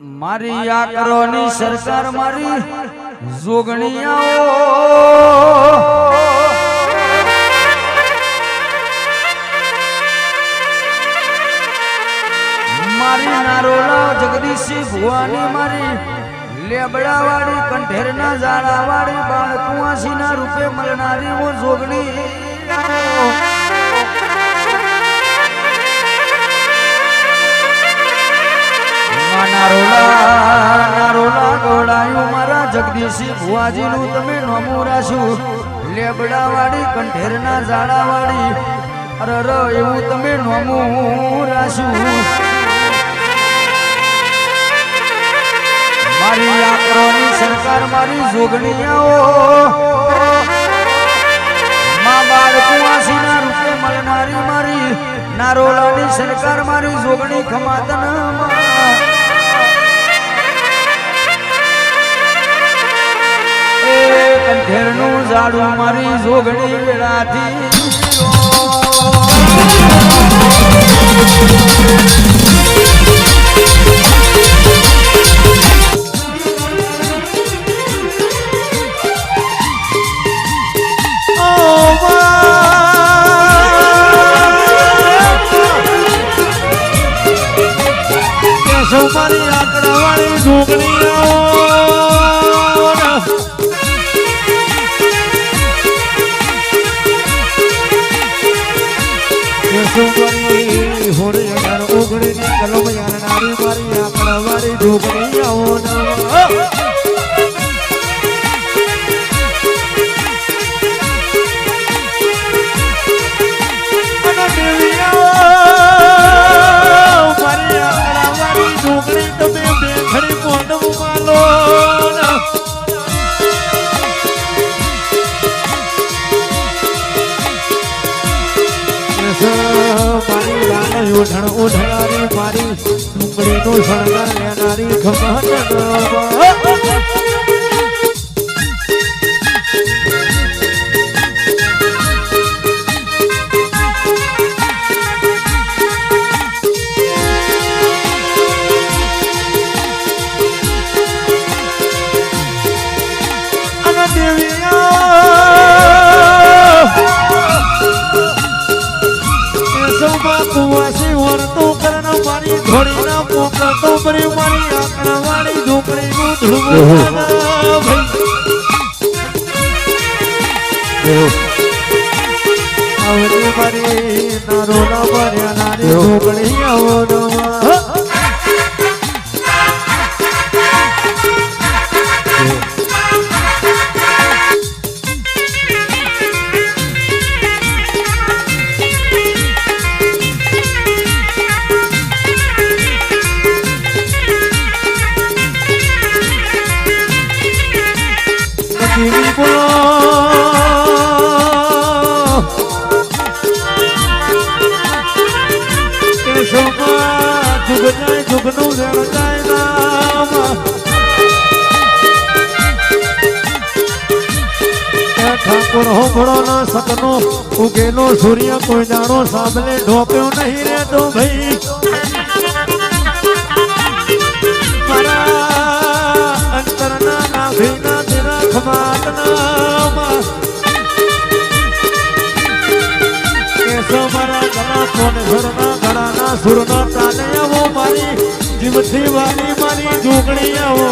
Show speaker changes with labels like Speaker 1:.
Speaker 1: મારી આ કરોની સરકાર મારી જોગણીયાઓ. મારી નારોલા જગદીશી ભુવાની મારી લેબડા વાળી કંઠેર ના જાડા વાળી બાળ કુવાસી ના રૂપે મળનારી હું જોગણી. મારા જગદીશી ભુવાજીનું તમે નોમું રાશુ. લેબડા વાળી કંઠેર ના જાડા વાળી અરે, એવું તમે નોમું રાખ્યું મારી આકરોની સરકાર મારી જોગણીયાઓ માં બાળ કુવાસીના રૂપે મળનારી મારી નારોલાની સરકાર મારી જોગણી ખમાતન કંઠેરનું ઝાડું મારી જોગણી વેળાથી.
Speaker 2: ની કલમ યારનારી મારી આંકડા વાળી ઢોકળી આવો મારી આંકડા વાળી માલો મારી મારી શણગાર લેનારી ખબર અને સૌમાં કુવાસી વર્તો કરણ મારી ઘોડીના પોકળ તો બરી મારી આંકડા વાળી ઢોકળીનું ધ્રુવ આવડી મારી નારોલા ભર્યા જાય જુગનું વેણ જાય નામ ઠાકોર ઉગેલો સૂર્ય કોઈ દાણો સાબલે ઢોપ્યો નહીં રેતો ભાઈ. અંતરના નાભીના ખમાતનામાં કેસો કોને સુરના કાળાના સુરનો તાને આવો મારી જીવથી વાળી મારી જોગણી આવો